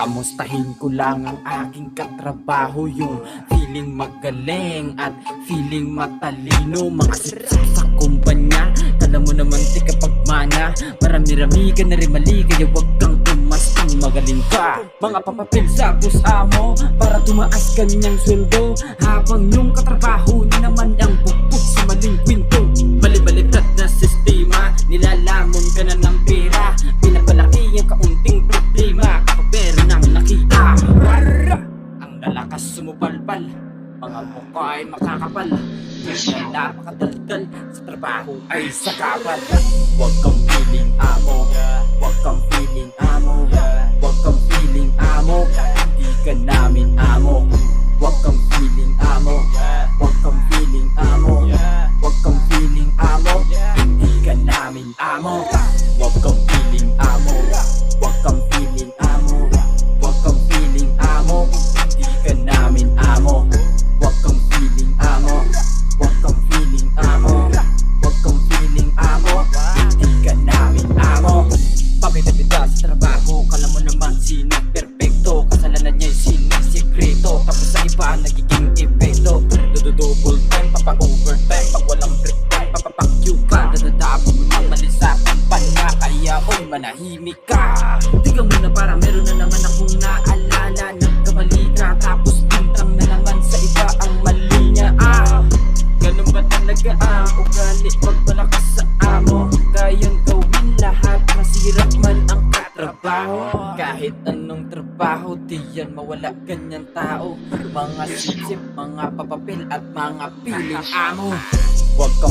Kamustahin ko lang ang aking katrabaho Yung feeling magaling at feeling matalino. Mga sipsip sa kumpanya Kala mo naman di ka pagmana. Marami-rami ka na rin mali Kaya wag kang umastang magaling ka. Mga papapil sa amo Para tumaas kanyang sweldo. Habang yung katrabaho niya naman ang bukbuk sa maling kwento mukha ay makakapal. Kaya napakadaldal Sa trabaho ay sakapal Huwag kang feeling amo. Huwag kang feeling amo. Huwag kang feeling amo Dududouble time, papa-overtime Pag walang break time, papapak-you ka. Dadadabo mo ng mali sa kampanya Kaya oy manahimik ka. Tiga mo na para meron katrabaho Kahit anong trabaho Di yan mawala. Ganyan tao. Mga sisip, mga papapil At mga piling amo. Huwag kang